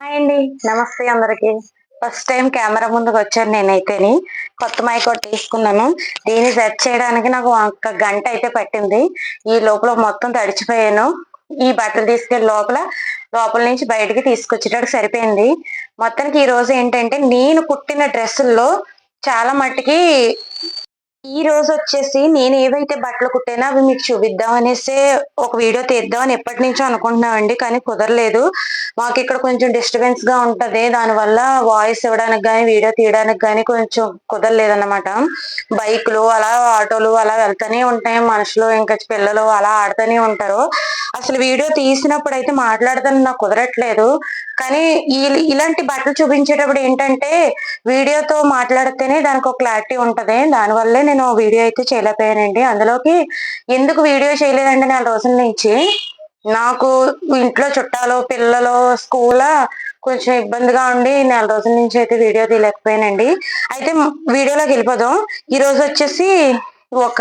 Hi అండి. నమస్తే అందరికి. ఫస్ట్ టైం కెమెరా ముందుకు వచ్చాను నేనైతేని. కొత్త మైక్ ఒకటి తీసుకున్నాను. దీన్ని సెట్ చేయడానికి నాకు ఒక గంట అయితే పట్టింది. ఈ లోపల మొత్తం తడిచిపోయాను. ఈ బట్టలు తీసుకెళ్ళి లోపల లోపల నుంచి బయటికి తీసుకొచ్చేటప్పుడు సరిపోయింది. మొత్తానికి ఈ రోజు ఏంటంటే నేను కుట్టిన డ్రెస్సుల్లో చాలా మట్టుకి ఈ రోజు వచ్చేసి నేను ఏవైతే బట్టలు కుట్టానో అవి మీకు చూపిద్దాం అనేసి ఒక వీడియో తీద్దాం అని ఎప్పటి నుంచో అనుకుంటున్నామండి కానీ కుదరలేదు. మాకు ఇక్కడ కొంచెం డిస్టర్బెన్స్గా ఉంటది. దానివల్ల వాయిస్ ఇవ్వడానికి కానీ వీడియో తీయడానికి కానీ కొంచెం కుదరలేదన్నమాట. బైక్లు అలా ఆటోలు అలా వెళ్తూనే ఉంటాయి మనుషులు. ఇంకా పిల్లలు అలా ఆడుతూనే ఉంటారు. అసలు వీడియో తీసినప్పుడు అయితే మాట్లాడదని నాకు కుదరట్లేదు. కానీ ఇలాంటి బట్టలు చూపించేటప్పుడు ఏంటంటే వీడియోతో మాట్లాడితేనే దానికి ఒక క్లారిటీ ఉంటది. దానివల్లే నేను వీడియో అయితే చేయలేకపోయానండి. అందులోకి ఎందుకు వీడియో చేయలేదండి నెల రోజుల నుంచి? నాకు ఇంట్లో చుట్టాలు పిల్లలు స్కూల్ కొంచెం ఇబ్బందిగా ఉండి నెల రోజుల నుంచి అయితే వీడియో తీయలేకపోయానండి. అయితే వీడియోలోకి వెళ్ళిపోదాం. ఈ రోజు వచ్చేసి ఒక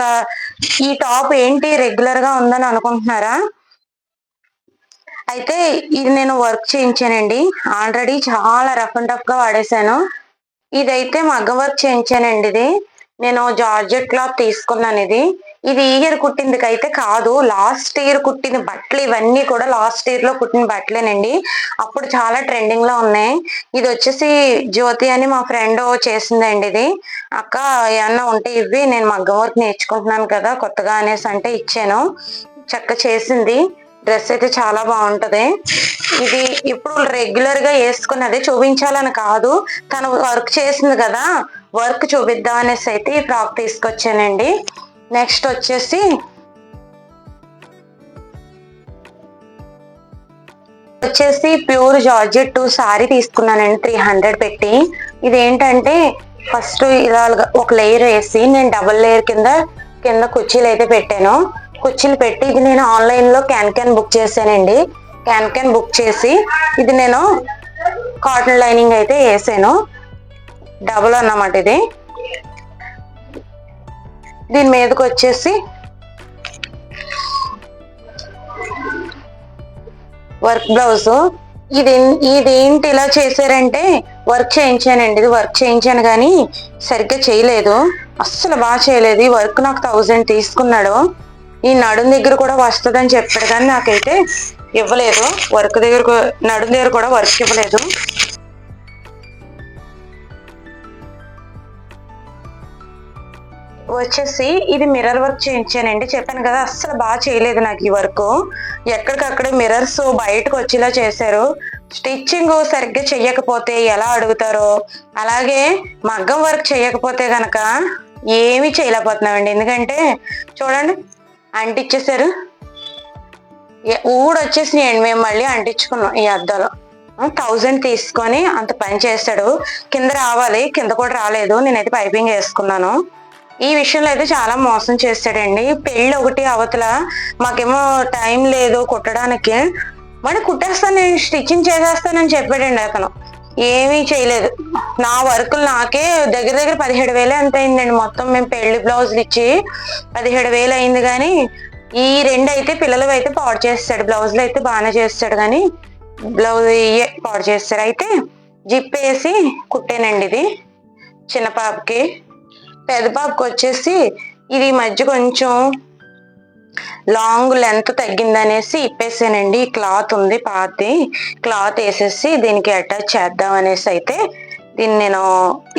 ఈ టాప్ ఏంటి? రెగ్యులర్గా ఉందని అనుకుంటున్నారా? అయితే ఇది నేను వర్క్ చేయించానండి. ఆల్రెడీ చాలా రఫ్ అండ్ టఫ్గా వాడేశాను. ఇదైతే మగ్గ వర్క్ చేయించానండి ఇది. నేను జార్జెట్ క్లాత్ తీసుకున్నాను ఇది. ఇది ఈ ఇయర్ కుట్టిందికి అయితే కాదు. లాస్ట్ ఇయర్ కుట్టిన బట్టలు ఇవన్నీ కూడా లాస్ట్ ఇయర్లో కుట్టిన బట్టలేనండి. అప్పుడు చాలా ట్రెండింగ్లో ఉన్నాయి. ఇది వచ్చేసి జ్యోతి అని మా ఫ్రెండ్ చేసిందండి ఇది. అక్క ఏమన్నా ఉంటే ఇవి నేను మగ్గం వర్క్ నేర్చుకుంటున్నాను కదా కొత్తగా అనేసి అంటే ఇచ్చాను. చక్క చేసింది. డ్రెస్ అయితే చాలా బాగుంటది. ఇది ఇప్పుడు రెగ్యులర్గా వేసుకున్నది చూపించాలని కాదు. తను వర్క్ చేసింది కదా వర్క్ చూపిద్దాం అనేసి అయితే ఈ ఫ్రాక్ తీసుకొచ్చానండి. నెక్స్ట్ వచ్చేసి వచ్చేసి ప్యూర్ జార్జెట్ టూ సారీ తీసుకున్నానండి త్రీ హండ్రెడ్ పెట్టి. ఇది ఏంటంటే ఫస్ట్ ఇలా ఒక లేయర్ వేసి నేను డబుల్ లేయర్ కింద కింద కుర్చీలు అయితే పెట్టాను. కుర్చీలు పెట్టి ఇది నేను ఆన్లైన్లో క్యాన్ క్యాన్ బుక్ చేశానండి. క్యాన్ క్యాన్ బుక్ చేసి ఇది నేను కాటన్ లైనింగ్ అయితే వేసాను. డబుల్ అన్నమాట ఇది. దీని మీదకి వచ్చేసి వర్క్ బ్లౌజ్. ఇది ఇది ఏంటి ఇలా చేశారంటే వర్క్ చేయించానండి. ఇది వర్క్ చేయించాను కానీ సరిగ్గా చేయలేదు. అస్సలు బాగా చేయలేదు. ఈ వర్క్ నాకు థౌజండ్ తీసుకున్నాడు. ఈ నడుం దగ్గర కూడా వస్తుందని చెప్పాడు కానీ నాకైతే ఇవ్వలేదు. వర్క్ దగ్గర నడుం దగ్గర కూడా వర్క్ ఇవ్వలేదు. వచ్చేసి ఇది మిర్రర్ వర్క్ చేయించానండి. చెప్పాను కదా అస్సలు బాగా చేయలేదు నాకు ఈ వర్క్ ఎక్కడికక్కడే మిర్రర్స్ బయటకు వచ్చేలా చేశారు. స్టిచ్చింగ్ సరిగ్గా చెయ్యకపోతే ఎలా అడుగుతారో అలాగే మగ్గం వర్క్ చేయకపోతే గనక ఏమీ చేయలేకపోతున్నామండి. ఎందుకంటే చూడండి అంటించేశారు ఏ- ఊడు వచ్చేసినాయండి మేము మళ్ళీ అంటించుకున్నాం ఈ అద్దాలు. థౌజండ్ తీసుకొని అంత పని చేస్తాడు. కింద రావాలి కింద కూడా రాలేదు. నేనైతే పైపింగ్ వేసుకున్నాను. ఈ విషయంలో అయితే చాలా మోసం చేస్తాడండి. పెళ్ళి ఒకటి అవతల మాకేమో టైం లేదు కుట్టడానికి. మరి కుట్టేస్తాను నేను స్టిచ్చింగ్ చేసేస్తానని చెప్పాడండి అతను. ఏమీ చేయలేదు. నా వర్కులు నాకే దగ్గర దగ్గర పదిహేడు వేలే ఎంత అయిందండి. మొత్తం మేము పెళ్ళి బ్లౌజులు ఇచ్చి పదిహేడు వేలు అయింది కానీ ఈ రెండు అయితే పిల్లలు అయితే పాడు చేస్తాడు. బ్లౌజులు అయితే బాగానే చేస్తాడు కానీ బ్లౌజ్ ఇయ్యే పాడు చేస్తాడు. అయితే జిప్ వేసి కుట్టానండి ఇది చిన్న పాపకి. పెద్ద వచ్చేసి ఇది మధ్య కొంచెం లాంగ్ లెంత్ తగ్గిందనేసి ఇప్పేసానండి. క్లాత్ ఉంది పాతి క్లాత్ వేసేసి దీనికి అటాచ్ చేద్దాం అనేసి అయితే దీన్ని నేను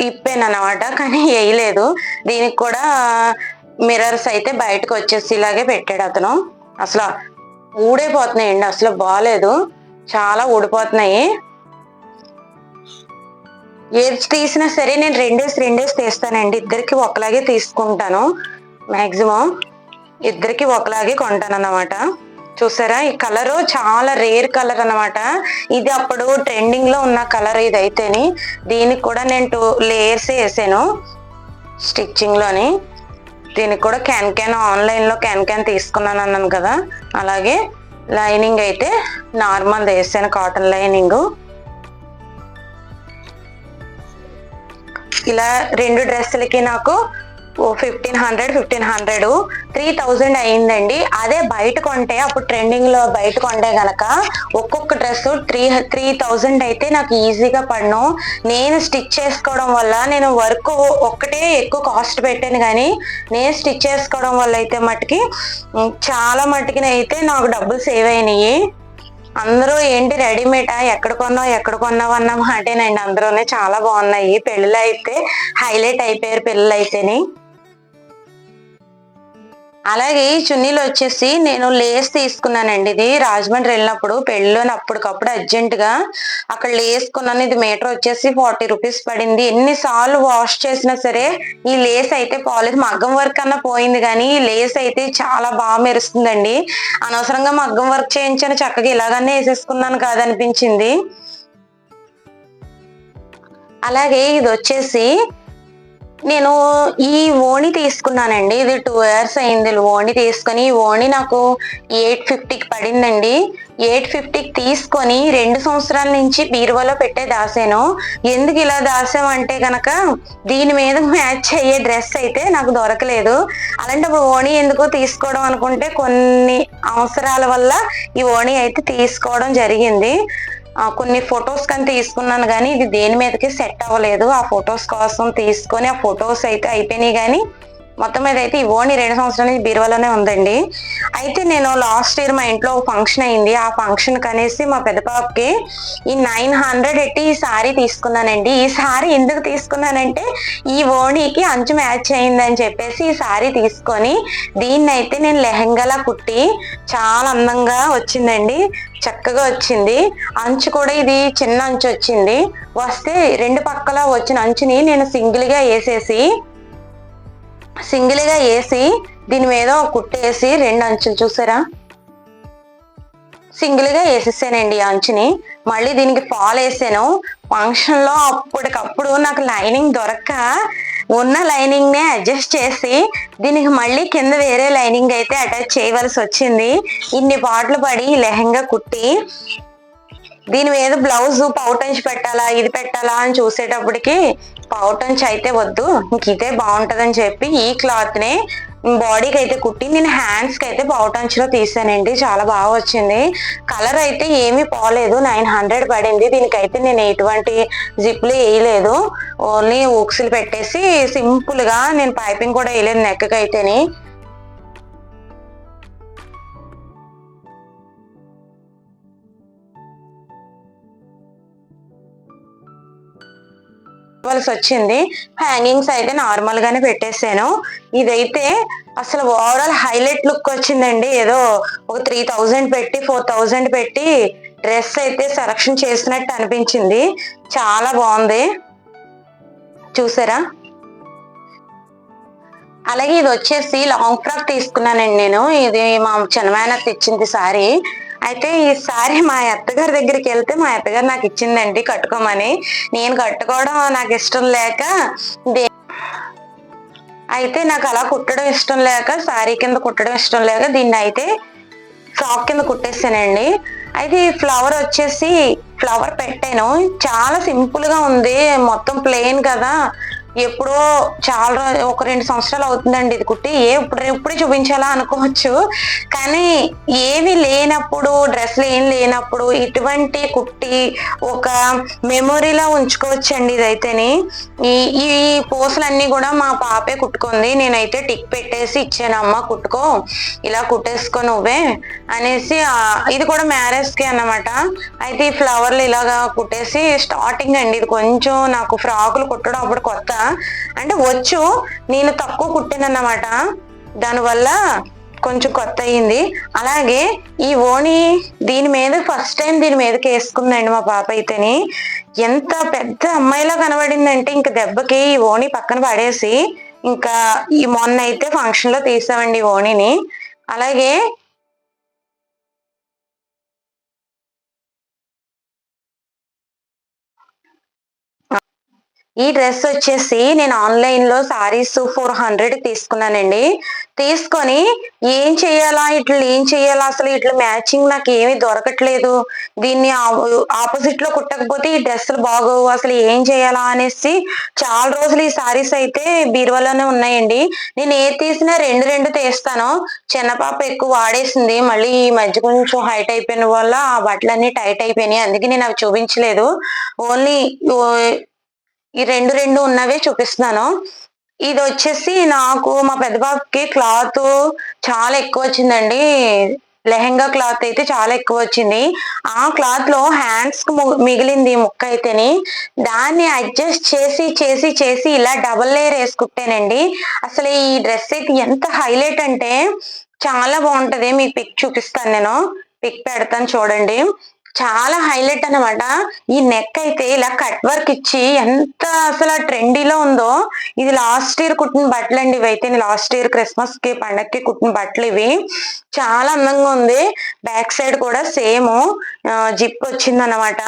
ఇప్పాను అనమాట కానీ వేయలేదు. దీనికి కూడా మిర్రర్స్ అయితే బయటకు వచ్చేసి ఇలాగే పెట్టాడు అతను. అసలు ఊడైపోతున్నాయండి. అసలు బాగాలేదు చాలా ఊడిపోతున్నాయి. ఏది తీసినా సరే నేను రెండేసి రెండేసి తీస్తానండి. ఇద్దరికి ఒకలాగే తీసుకుంటాను. మాక్సిమం ఇద్దరికి ఒకలాగే కొంటాను అన్నమాట చూసారా? ఈ కలర్ చాలా రేర్ కలర్ అనమాట ఇది అప్పుడు ట్రెండింగ్లో ఉన్న కలర్ ఇది అయితేని దీనికి కూడా నేను టూ లేయర్స్ వేసాను. స్టిచ్చింగ్లోని. దీనికి కూడా క్యాన్ క్యాన్ ఆన్లైన్లో క్యాన్ క్యాన్ తీసుకున్నాను అన్నాను కదా. అలాగే లైనింగ్ అయితే నార్మల్ వేసాను కాటన్ లైనింగ్ ఇలా రెండు డ్రెస్సులకి నాకు fifteen hundred fifteen hundred three thousand అయిందండి. అదే బయట కొంటే అప్పుడు ట్రెండింగ్లో బయట కొంటే గనక ఒక్కొక్క డ్రెస్ త్రీ త్రీ థౌజండ్ అయితే నాకు ఈజీగా పడను. నేను స్టిచ్ చేసుకోవడం వల్ల నేను వర్క్ ఒక్కటే ఎక్కువ కాస్ట్ పెట్టాను కానీ నేను స్టిచ్ చేసుకోవడం వల్ల అయితే మట్టుకి చాలా మట్టుకి అయితే నాకు డబ్బులు సేవ్ అయినాయి. అందరూ ఏంటి రెడీమేడ్ ఎక్కడ కొన్నావు? ఎక్కడ కొన్నావు అన్న మాటేనండి. అందరూనే చాలా బాగున్నాయి. పెళ్ళిళ్ళు అయితే హైలైట్ అయిపోయారు పిల్లలు అయితేనే అలాగే ఈ చున్నీలు వచ్చేసి నేను లేస్ తీసుకున్నానండి. ఇది రాజమండ్రి వెళ్ళినప్పుడు పెళ్ళిలోని అప్పటికప్పుడు అర్జెంటుగా అక్కడ లేస్ కొన్నాను. ఇది మీటర్ వచ్చేసి ఫార్టీ రూపీస్ పడింది. ఎన్నిసార్లు వాష్ చేసినా సరే ఈ లేస్ అయితే పోలేదు మగ్గం వర్క్ అన్నా పోయింది కానీ ఈ లేస్ అయితే చాలా బాగా మెరుస్తుందండి. అనవసరంగా మగ్గం వర్క్ చేయించాను. చక్కగా ఇలాగనే వేసేసుకున్నాను కాదనిపించింది. అలాగే ఇది వచ్చేసి నేను ఈ ఓణి తీసుకున్నానండి. ఇది టూ ఇయర్స్ అయింది ఓణి తీసుకొని. ఈ ఓణి నాకు ఎయిట్ ఫిఫ్టీకి పడిందండి. ఎయిట్ ఫిఫ్టీకి తీసుకొని రెండు సంవత్సరాల నుంచి బీరువాలో పెట్టే దాసాను. ఎందుకు ఇలా దాసామంటే గనక దీని మీద మ్యాచ్ అయ్యే డ్రెస్ అయితే నాకు దొరకలేదు. అలాంటప్పుడు ఓణి ఎందుకో తీసుకోవడం అనుకుంటే కొన్ని అవసరాల వల్ల ఈ ఓణి అయితే తీసుకోవడం జరిగింది. కొన్ని ఫొటోస్ కానీ తీసుకున్నాను కానీ ఇది దేని మీదకి సెట్ అవ్వలేదు. ఆ ఫొటోస్ కోసం తీసుకొని ఆ ఫొటోస్ అయితే అయిపోయినాయి కానీ మొత్తం మీద అయితే ఈ ఓణి రెండు సంవత్సరాల నుంచి బీరువాలోనే ఉందండి. అయితే నేను లాస్ట్ ఇయర్ మా ఇంట్లో ఒక ఫంక్షన్ అయింది. ఆ ఫంక్షన్ కనేసి మా పెద్ద పాపకి ఈ నైన్ హండ్రెడ్ ఎట్టి ఈ సారీ తీసుకున్నానండి. ఈ సారీ ఎందుకు తీసుకున్నానంటే ఈ ఓణికి అంచు మ్యాచ్ అయిందని చెప్పేసి ఈ సారీ తీసుకొని దీన్ని అయితే నేను లెహంగాలా కుట్టి చాలా అందంగా వచ్చిందండి. చక్కగా వచ్చింది. అంచు కూడా ఇది చిన్న అంచు వచ్చింది. వస్తే రెండు పక్కల వచ్చిన అంచుని నేను సింగిల్గా వేసేసి సింగిల్గా వేసి దీని మీద ఒక కుట్టేసి రెండు అంచులు చూసారా? సింగిల్గా వేసేసానండి ఈ అంచుని. మళ్ళీ దీనికి ఫాల్ వేసాను. ఫంక్షన్లో అప్పటికప్పుడు నాకు లైనింగ్ దొరక్క. ఉన్న లైనింగ్నే అడ్జస్ట్ చేసి దీనికి మళ్ళీ కింద వేరే లైనింగ్ అయితే అటాచ్ చేయవలసి వచ్చింది. ఇన్ని పాటలు పడి లెహంగా కుట్టి దీని మీద బ్లౌజ్ పౌటంచ్ పెట్టాలా ఇది పెట్టాలా అని చూసేటప్పటికి పౌటంచ్ అయితే వద్దు ఇంక ఇదే బాగుంటదని చెప్పి ఈ క్లాత్ నే బాడీకి అయితే కుట్టి నేను హ్యాండ్స్కి అయితే పౌటంచ్లో తీసానండి. చాలా బాగా వచ్చింది. కలర్ అయితే ఏమీ పోలేదు నైన్ హండ్రెడ్ పడింది. దీనికైతే నేను ఎటువంటి జిప్లు వేయలేదు. ఓన్లీ ఊక్సులు పెట్టేసి సింపుల్గా నేను పైపింగ్ కూడా వేయలేదు నెక్ అయితేని. ఇవ్వాల్సి వచ్చింది. హ్యాంగింగ్స్ అయితే నార్మల్ గానే పెట్టేసాను. ఇదైతే అసలు ఓవరాల్ హైలైట్ లుక్ వచ్చిందండి. ఏదో ఒక త్రీ థౌజండ్ పెట్టి ఫోర్ థౌజండ్ పెట్టి డ్రెస్ అయితే సెలక్షన్ చేసినట్టు అనిపించింది. చాలా బాగుంది. చూసారా? అలాగే ఇది వచ్చేసి లాంగ్ ఫ్రాక్ తీసుకున్నానండి నేను. ఇది మా చిన్నమైన తెచ్చింది సారీ అయితే ఈ సారీ మా అత్తగారి దగ్గరికి వెళ్తే మా అత్తగారు నాకు ఇచ్చిందండి కట్టుకోమని. నేను కట్టుకోవడం నాకు ఇష్టం లేక దే- అయితే నాకు అలా కుట్టడం ఇష్టం లేక సారీ కింద కుట్టడం ఇష్టం లేక దీన్ని అయితే ఫ్రాక్ కింద కుట్టేసానండి. అయితే ఈ ఫ్లవర్ వచ్చేసి ఫ్లవర్ పెట్టాను. చాలా సింపుల్గా ఉంది. మొత్తం ప్లెయిన్ కదా. ఎప్పుడో చాలా ఒక రెండు సంవత్సరాలు అవుతుందండి ఇది కుట్టి. ఏ ఇప్పుడు ఇప్పుడే చూపించాలా అనుకోవచ్చు. కానీ ఏవి లేనప్పుడు డ్రెస్లు ఏం లేనప్పుడు ఇటువంటి కుట్టి ఒక మెమొరీలా ఉంచుకోవచ్చండి ఇదైతేని. ఈ ఈ పూసలన్నీ కూడా మా పాపే కుట్టుకుంది. నేనైతే టిక్ పెట్టేసి ఇచ్చాను అమ్మ కుట్టుకో ఇలా కుట్టేసుకో నువ్వే అనేసి ఇది కూడా మ్యారేజ్కి అన్నమాట. అయితే ఈ ఫ్లవర్లు ఇలాగా కుట్టేసి స్టార్టింగ్ అండి. ఇది కొంచెం నాకు ఫ్రాకులు కుట్టడం అప్పుడు కొత్త అంటే వచ్చు నేను తక్కువ కుట్టానన్నమాట. దానివల్ల కొంచెం కొత్త అయింది అలాగే ఈ ఓణి దీని మీద ఫస్ట్ టైం దీని మీదకి వేసుకుందండి మా పాప అయితేని ఎంత పెద్ద అమ్మాయిలా కనబడిందంటే ఇంక దెబ్బకి ఈ ఓణి పక్కన పడేసి ఇంకా ఈ మొన్న అయితే ఫంక్షన్లో తీసామండి ఈ ఓణిని. అలాగే ఈ డ్రెస్ వచ్చేసి నేను ఆన్లైన్లో సారీస్ ఫోర్ హండ్రెడ్ తీసుకున్నానండి. తీసుకొని ఏం చేయాలా? ఇట్లా ఏం చేయాలా? అసలు ఇట్లా మ్యాచింగ్ నాకు ఏమీ దొరకట్లేదు. దీన్ని ఆపోజిట్లో కుట్టకపోతే ఈ డ్రెస్సులు బాగోవు. అసలు ఏం చేయాలా అనేసి చాలా రోజులు ఈ సారీస్ అయితే బీరువాలోనే ఉన్నాయండి. నేను ఏ తీసినా రెండు రెండు తీస్తాను. చిన్నపాప ఎక్కువ వాడేసింది. మళ్ళీ ఈ మధ్య కొంచెం హైట్ అయిపోయిన వల్ల ఆ బట్టలన్నీ టైట్ అయిపోయినాయి. అందుకే నేను అవి చూపించలేదు. ఓన్లీ ఈ రెండు రెండు ఉన్నవే చూపిస్తున్నాను. ఇది వచ్చేసి నాకు మా పెద్ద బాబుకి క్లాత్ చాలా ఎక్కువ వచ్చిందండి. లెహెంగా క్లాత్ అయితే చాలా ఎక్కువ వచ్చింది. ఆ క్లాత్లో హ్యాండ్స్ ము- మిగిలింది ముక్క అయితేని. దాన్ని అడ్జస్ట్ చేసి చేసి చేసి ఇలా డబల్ లేయర్ వేసుకుంటానండి. అసలు ఈ డ్రెస్ అయితే ఎంత హైలైట్ అంటే చాలా బాగుంటది. మీకు పిక్ చూపిస్తాను నేను. పిక్ పెడతాను చూడండి. చాలా హైలైట్ అనమాట ఈ నెక్ అయితే ఇలా కట్ వర్క్ ఇచ్చి ఎంత అసలు ట్రెండీలో ఉందో. ఇది లాస్ట్ ఇయర్ కుట్టిన బట్టలు అండి ఇవైతే లాస్ట్ ఇయర్ క్రిస్మస్కి పండక్కి కుట్టిన బట్టలు ఇవి. చాలా అందంగా ఉంది. బ్యాక్ సైడ్ కూడా సేమ్. జిప్ వచ్చింది అనమాట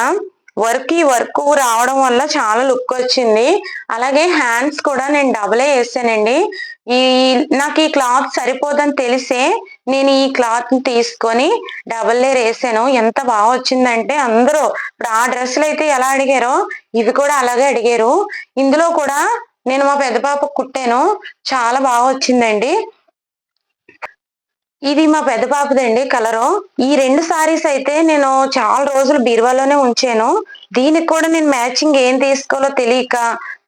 వర్క్ ఈ వర్క్ రావడం వల్ల చాలా లుక్ వచ్చింది. అలాగే హ్యాండ్స్ కూడా నేను డబలే వేసానండి. ఈ నాకు ఈ క్లాత్ సరిపోదని తెలిసే నేను ఈ క్లాత్ తీసుకొని డబల్ లేయర్ వేసాను. ఎంత బాగా వచ్చిందంటే అందరూ ఇప్పుడు ఆ డ్రెస్సులు అయితే ఎలా అడిగారో ఇవి కూడా అలాగే అడిగారు. ఇందులో కూడా నేను మా పెద్ద పాప కుట్టాను. చాలా బాగా వచ్చిందండి. ఇది మా పెద్ద పాపదండి కలరు. ఈ రెండు సారీస్ అయితే నేను చాలా రోజులు బీరువాలోనే ఉంచాను. దీనికి కూడా నేను మ్యాచింగ్ ఏం తీసుకోవాలో తెలియక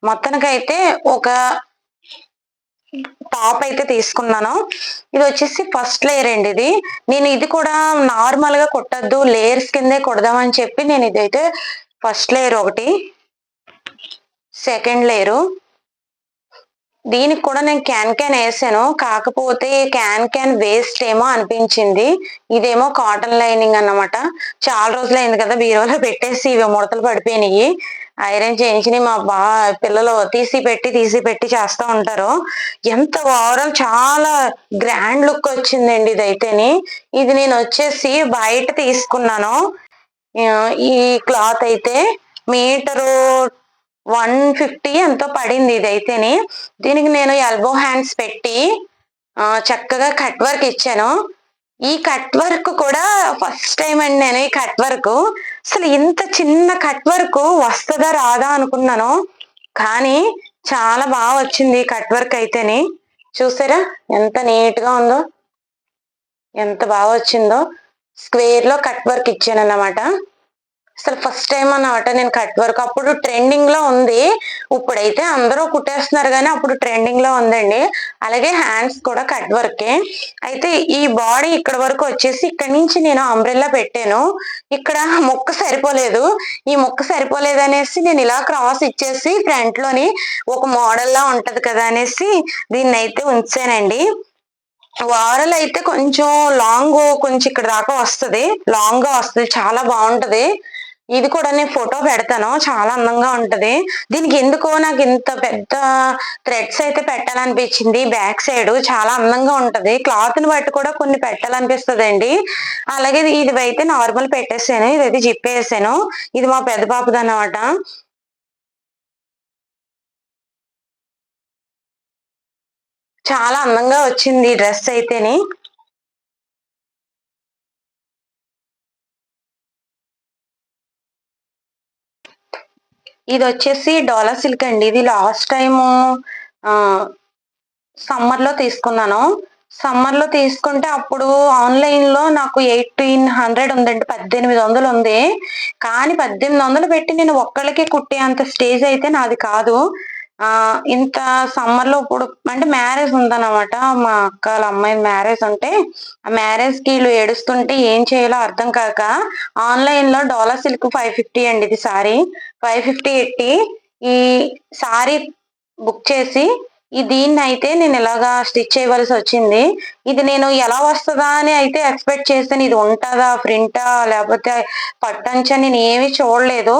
మొత్తానికైతే ఒక టాప్ అయితే తీసుకున్నాను. ఇది వచ్చేసి ఫస్ట్ లేయర్ అండి ఇది. నేను ఇది కూడా నార్మల్గా కుట్టద్దు లేయర్స్ కిందే కుడదామని చెప్పి నేను ఇదైతే ఫస్ట్ లేయర్ ఒకటి సెకండ్ లేయరు దీనికి కూడా నేను క్యాన్ క్యాన్ వేసాను. కాకపోతే క్యాన్ క్యాన్ వేస్ట్ ఏమో అనిపించింది. ఇదేమో కాటన్ లైనింగ్ అన్నమాట. చాలా రోజులు అయింది కదా బీరోలో పెట్టేసి ఇవి ముడతలు పడిపోయినాయి. ఐరన్ చేయించి మా బా పిల్లలు తీసి పెట్టి తీసి పెట్టి చేస్తూ ఉంటారు. ఎంత ఓవరాల్ చాలా గ్రాండ్ లుక్ వచ్చిందండి ఇదైతేని. ఇది నేను వచ్చేసి బయట తీసుకున్నాను. ఈ క్లాత్ అయితే మీటరు వన్ ఫిఫ్టీ ఎంతో పడింది ఇదైతేని. దీనికి నేను ఎల్బో హ్యాండ్స్ పెట్టి చక్కగా కట్ వర్క్ ఇచ్చాను. ఈ కట్ వర్క్ కూడా ఫస్ట్ టైం అండి నేను ఈ కట్ వర్క్. అసలు ఇంత చిన్న కట్ వర్క్ వస్తుందా రాదా అనుకున్నాను. కానీ చాలా బాగా వచ్చింది కట్ వర్క్ అయితేని. చూసారా? ఎంత నీట్గా ఉందో. ఎంత బాగా వచ్చిందో. స్క్వేర్లో కట్ వర్క్ ఇచ్చాను అన్నమాట అసలు ఫస్ట్ టైం అన్నమాట నేను కట్ వర్క్. అప్పుడు ట్రెండింగ్లో ఉంది. ఇప్పుడైతే అందరూ కుట్టేస్తున్నారు కానీ అప్పుడు ట్రెండింగ్లో ఉందండి. అలాగే హ్యాండ్స్ కూడా కట్ వర్కే అయితే ఈ బాడీ ఇక్కడ వరకు వచ్చేసి ఇక్కడ నుంచి నేను అంబ్రెల్లా పెట్టాను. ఇక్కడ ముక్క సరిపోలేదు. ఈ ముక్క సరిపోలేదు అనేసి నేను ఇలా క్రాస్ ఇచ్చేసి ఫ్రంట్లోని ఒక మోడల్ లా ఉంటది కదా అనేసి దీన్ని అయితే ఉంచానండి. వారల్ అయితే కొంచెం లాంగ్ కొంచెం ఇక్కడ దాకా వస్తుంది. లాంగ్గా వస్తుంది. చాలా బాగుంటది. ఇది కూడా నేను ఫోటో పెడతాను. చాలా అందంగా ఉంటది. దీనికి ఎందుకో నాకు ఇంత పెద్ద థ్రెడ్స్ అయితే పెట్టాలనిపించింది. బ్యాక్ సైడ్ చాలా అందంగా ఉంటది. క్లాత్ని బట్టి కూడా కొన్ని పెట్టాలనిపిస్తుంది అండి అలాగే ఇది- అయితే నార్మల్ పెట్టేసాను. ఇదైతే జిప్ ఇది మా పెద్ద పాపది అన్నమాట. చాలా అందంగా వచ్చింది ఈ డ్రెస్ అయితేని. ఇది వచ్చేసి డోలా సిల్క్ అండి. ఇది లాస్ట్ టైము సమ్మర్లో తీసుకున్నాను. సమ్మర్లో తీసుకుంటే అప్పుడు ఆన్లైన్లో నాకు ఎయిటీన్ హండ్రెడ్ ఉందండి. పద్దెనిమిది వందలు ఉంది. కానీ పద్దెనిమిది వందలు పెట్టి నేను ఒక్కళ్ళకి కుట్టే అంత స్టేజ్ అయితే నాది కాదు. ఆ ఇంత సమ్మర్లో ఇప్పుడు అంటే మ్యారేజ్ ఉందన్నమాట. మా అక్క వాళ్ళ అమ్మాయి మ్యారేజ్ ఉంటే ఆ మ్యారేజ్కి వీళ్ళు ఏడుస్తుంటే ఏం చేయాలో అర్థం కాక ఆన్లైన్లో డోలా సిల్క్ ఫైవ్ ఫిఫ్టీ అండి ఇది సారీ ఫైవ్ ఫిఫ్టీ ఎట్టి ఈ సారీ బుక్ చేసి ఈ దీన్ని అయితే నేను ఇలాగా స్టిచ్ చేయవలసి వచ్చింది. ఇది నేను ఎలా వస్తుందా అని అయితే ఎక్స్పెక్ట్ చేస్తాను. ఇది ఉంటుందా ప్రింటా లేకపోతే పట్టంచా నేను ఏమీ చూడలేదు.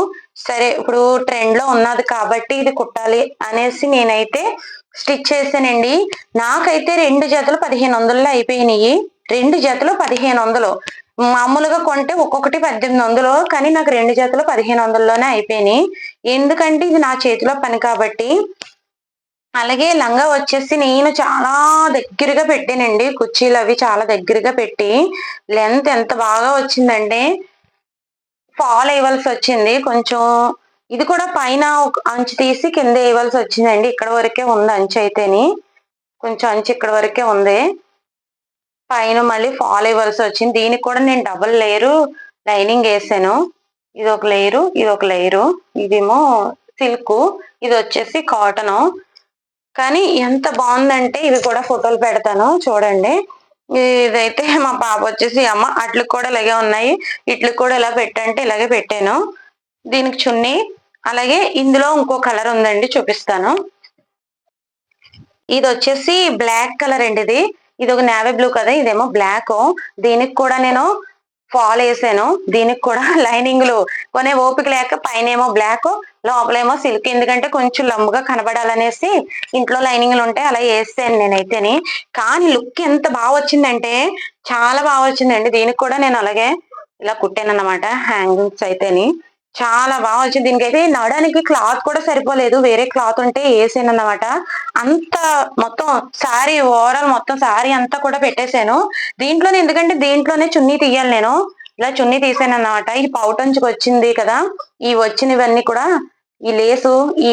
సరే ఇప్పుడు ట్రెండ్లో ఉన్నది కాబట్టి ఇది కుట్టాలి అనేసి నేనైతే స్టిచ్ చేశానండి. నాకైతే రెండు జతలు పదిహేను వందల్లో అయిపోయినాయి. రెండు జతలు పదిహేను వందలు. మామూలుగా కొంటే ఒక్కొక్కటి పద్దెనిమిది వందలు కానీ నాకు రెండు జతలు పదిహేను వందల్లోనే అయిపోయినాయి. ఎందుకంటే ఇది నా చేతిలో పని కాబట్టి అలాగే లంగా వచ్చేసి నేను చాలా దగ్గరగా పెట్టానండి. కుర్చీలు అవి చాలా దగ్గరగా పెట్టి లెంత్ ఎంత బాగా వచ్చిందంటే ఫాల్ వేయవలసి వచ్చింది. కొంచెం ఇది కూడా పైన ఒక అంచు తీసి కింద వేయవలసి వచ్చిందండి. ఇక్కడ వరకే ఉంది అంచు అయితేని. కొంచెం అంచు ఇక్కడ వరకే ఉంది. పైన మళ్ళీ ఫాల్ వేయవలసి వచ్చింది. దీనికి కూడా నేను డబుల్ లేయరు లైనింగ్ వేసాను. ఇది ఒక లేయరు ఇది ఒక లేయరు. ఇదేమో సిల్క్. ఇది వచ్చేసి కాటన్. కానీ ఎంత బాగుందంటే ఇవి కూడా ఫోటోలు పెడతాను చూడండి. ఇదైతే మా పాప వచ్చేసి అమ్మ అట్లు కూడా ఇలాగే ఉన్నాయి. ఇట్లు కూడా ఇలా పెట్టంటే ఇలాగే పెట్టాను. దీనికి చున్నీ అలాగే ఇందులో ఇంకో కలర్ ఉందండి చూపిస్తాను. ఇది వచ్చేసి బ్లాక్ కలర్ అండి ఇది. ఇది ఒక నేవీ బ్లూ కదా ఇదేమో బ్లాక్. దీనికి కూడా నేను ఫాల్ వేసాను. దీనికి కూడా లైనింగ్లు కొనే ఓపిక లేక పైన ఏమో బ్లాక్ లోపలేమో సిల్క్ ఎందుకంటే కొంచెం లంబుగా కనబడాలనేసి ఇంట్లో లైనింగ్లు ఉంటాయి అలా వేసాను నేనైతేని. కానీ లుక్ ఎంత బాగా వచ్చిందంటే చాలా బాగా వచ్చిందండి. దీనికి కూడా నేను అలాగే ఇలా కుట్టాను అనమాట హ్యాంగింగ్స్ అయితేని. చాలా బాగా వచ్చింది. దీనికైతే నడడానికి క్లాత్ కూడా సరిపోలేదు. వేరే క్లాత్ ఉంటే వేసాను అన్నమాట. అంత మొత్తం శారీ ఓవరాల్ మొత్తం శారీ అంతా కూడా పెట్టేశాను. దీంట్లోనే ఎందుకంటే దీంట్లోనే చున్నీ తీయాలి నేను. ఇలా చున్నీ తీసాను అన్నమాట. ఈ పౌటంచుకు వచ్చింది కదా. ఈ వచ్చినవన్నీ కూడా ఈ లేసు ఈ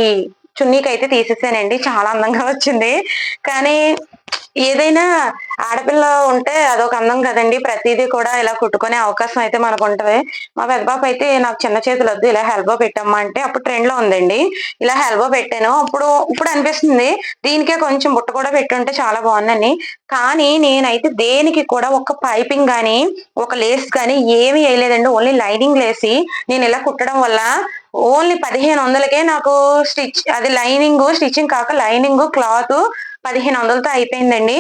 చున్నీకి అయితే తీసేసానండి. చాలా అందంగా వచ్చింది. కానీ ఏదైనా ఆడపిల్ల ఉంటే అదొక అందం కదండి. ప్రతిదీ కూడా ఇలా కుట్టుకునే అవకాశం అయితే మనకు ఉంటది మా పెద్ద అయితే నాకు చిన్న చేతులు వద్దు ఇలా హెల్బో పెట్టమ్మా అంటే అప్పుడు ట్రెండ్లో ఉందండి. ఇలా హెల్బో పెట్టాను. అప్పుడు ఇప్పుడు అనిపిస్తుంది. దీనికే కొంచెం బుట్ట కూడా పెట్టుంటే చాలా బాగుందని కానీ నేనైతే దేనికి కూడా ఒక పైపింగ్ కానీ ఒక లేస్ కానీ ఏమి వేయలేదండి. ఓన్లీ లైనింగ్ లేసి నేను ఇలా కుట్టడం వల్ల ఓన్లీ పదిహేను వందలకే నాకు స్టిచ్ అది లైనింగ్ స్టిచ్చింగ్ కాక లైనింగ్ క్లాత్ పదిహేను వందలతో అయిపోయిందండి.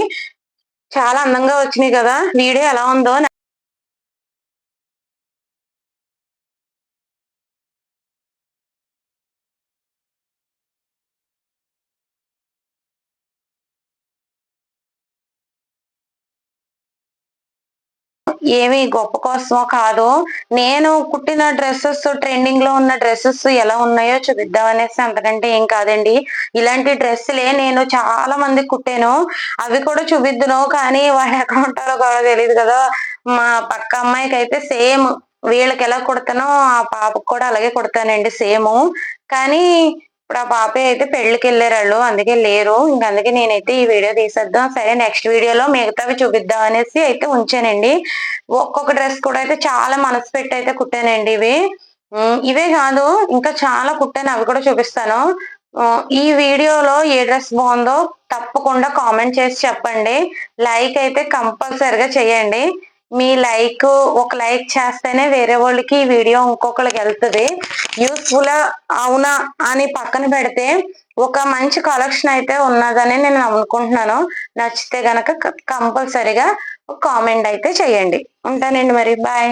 చాలా అందంగా వచ్చినాయి కదా వీడియో ఎలా ఉందో ఏమి గొప్ప కోసమో కాదు. నేను కుట్టిన డ్రెస్సెస్ ట్రెండింగ్లో ఉన్న డ్రెస్సెస్ ఎలా ఉన్నాయో చూపిద్దాం అనేసి అంతకంటే ఏం కాదండి. ఇలాంటి డ్రెస్సులే నేను చాలా మంది కుట్టాను. అవి కూడా చూపిద్దును కానీ వాళ్ళ అకౌంట్ కూడా తెలియదు కదా. మా పక్క అమ్మాయికి అయితే సేమ్ వీళ్ళకి ఎలా కుడతానో ఆ పాపకు కూడా అలాగే కుడతానండి సేమ్. కానీ ఇప్పుడు ఆ పాప అయితే పెళ్ళికి వెళ్ళారు వాళ్ళు అందుకే లేరు. ఇంక అందుకే నేనైతే ఈ వీడియో తీసేద్దాం. సరే నెక్స్ట్ వీడియోలో మిగతావి చూపిద్దాం అనేసి అయితే ఉంచానండి. ఒక్కొక్క డ్రెస్ కూడా అయితే చాలా మనసు పెట్టి అయితే కుట్టానండి ఇవి. ఇవే కాదు ఇంకా చాలా కుట్టాను. అవి కూడా చూపిస్తాను. ఈ వీడియోలో ఏ డ్రెస్ బాగుందో తప్పకుండా కామెంట్ చేసి చెప్పండి. లైక్ అయితే కంపల్సరిగా చేయండి. మీ లైక్ ఒక లైక్ చేస్తేనే వేరే వాళ్ళకి ఈ వీడియో ఇంకొకరికి వెళ్తుంది. యూస్ఫుల్ అవునా అని పక్కన పెడితే ఒక మంచి కలెక్షన్ అయితే ఉన్నదని నేను అనుకుంటున్నాను నచ్చితే గనక కంపల్సరిగా కామెంట్ అయితే చేయండి. ఉంటానండి మరి. బాయ్